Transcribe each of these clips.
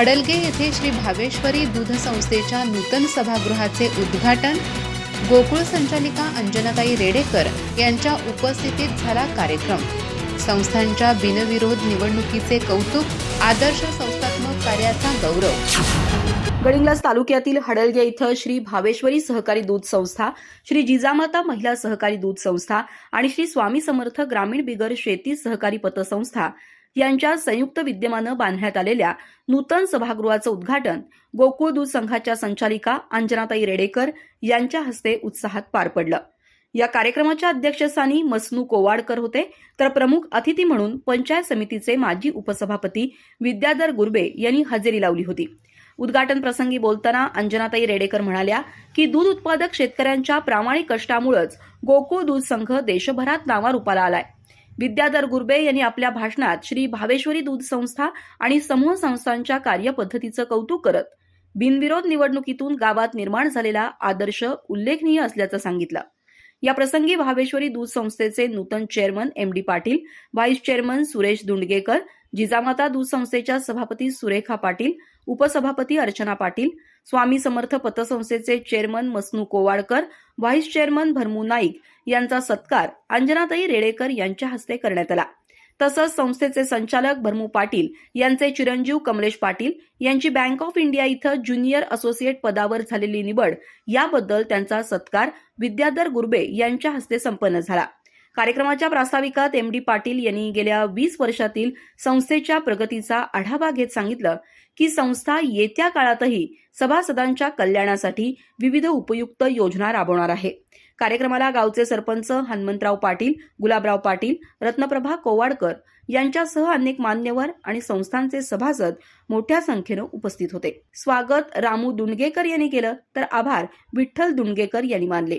हडलगे येथे श्री भावेश्वरी दूध संस्थेच्या नूतन सभागृहाचे उद्घाटन गोकुळ संचालिका अंजनाताई रेडेकर यांच्या उपस्थितीत झाला कार्यक्रम. संस्थांच्या बिनविरोध निवडणुकीचे कौतुक आदर्श संस्थात्मक कार्याचा गौरव. गडिंग्लास तालुक्यातील हडलगे इथं श्री भावेश्वरी सहकारी दूध संस्था श्री जिजामाता महिला सहकारी दूध संस्था आणि श्री स्वामी समर्थ ग्रामीण बिगर शेती सहकारी पतसंस्था यांच्या संयुक्त विद्यमानं बांधण्यात आलेल्या नूतन सभागृहाचं उद्घाटन गोकुळ दूध संघाच्या संचालिका अंजनाताई रेडेकर यांच्या हस्ते उत्साहात पार पडलं. या कार्यक्रमाच्या अध्यक्षस्थानी मसनू कोवाडकर होते. तर प्रमुख अतिथी म्हणून पंचायत समितीचे माजी उपसभापती विद्याधर गुर्बे यांनी हजेरी लावली होती. उद्घाटन प्रसंगी बोलताना अंजनाताई रेडेकर म्हणाल्या की दूध उत्पादक शेतकऱ्यांच्या प्रामाणिक कष्टामुळेच गोकुळ दूध संघ देशभरात नावारूपाला आलाय. विद्याधर गुर्बे यांनी आपल्या भाषणात श्री भावेश्वरी दूध संस्था आणि समूह संस्थांच्या कार्यपद्धतीचं कौतुक करत बिनविरोध निवडणुकीतून गावात निर्माण झालेला आदर्श उल्लेखनीय असल्याचं सांगितलं. या प्रसंगी भावेश्वरी दूध संस्थेचे नूतन chairman M D Patil vice chairman Suresh Dundgekar Jijamata दूध संस्थेच्या सभापती सुरेखा पाटील उपसभापती Archana Patil Swami Samarth पतसंस्थेचे chairman Masnu Kowadkar vice chairman Bharmu Naik यांचा सत्कार अंजनाताई रेडेकर यांच्या हस्ते करण्यात आला. तसंच संस्थेचे संचालक भरमू पाटील यांचे चिरंजीव कमलेश पाटील यांची बँक ऑफ इंडिया इथं ज्युनियर असोसिएट पदावर झालेली निवड याबद्दल त्यांचा सत्कार विद्याधर गुर्बे यांच्या हस्ते संपन्न झाला. कार्यक्रमाच्या प्रास्ताविकात एम डी पाटील यांनी गेल्या वीस वर्षातील संस्थेच्या प्रगतीचा आढावा घेत सांगितलं की संस्था येत्या काळातही सभासदांच्या कल्याणासाठी विविध उपयुक्त योजना राबवणार आहे. कार्यक्रमाला गावचे सरपंच हनुमंतराव पाटील गुलाबराव पाटील रत्नप्रभा कोवाडकर यांच्यासह अनेक मान्यवर आणि संस्थांचे सभासद मोठ्या संख्येनं उपस्थित होते. स्वागत रामू दुंडगेकर यांनी केलं तर आभार विठ्ठल दुंडगेकर यांनी मानले.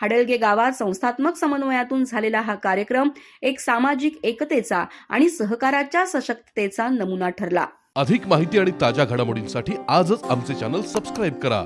हाडलगे गावात संस्थात्मक समन्वयातून झालेला हा कार्यक्रम एक सामाजिक एकतेचा आणि सहकाराच्या सशक्ततेचा नमुना ठरला. अधिक माहिती आणि ताज्या घडामोडींसाठी आजच आमचे चॅनल सबस्क्राईब करा.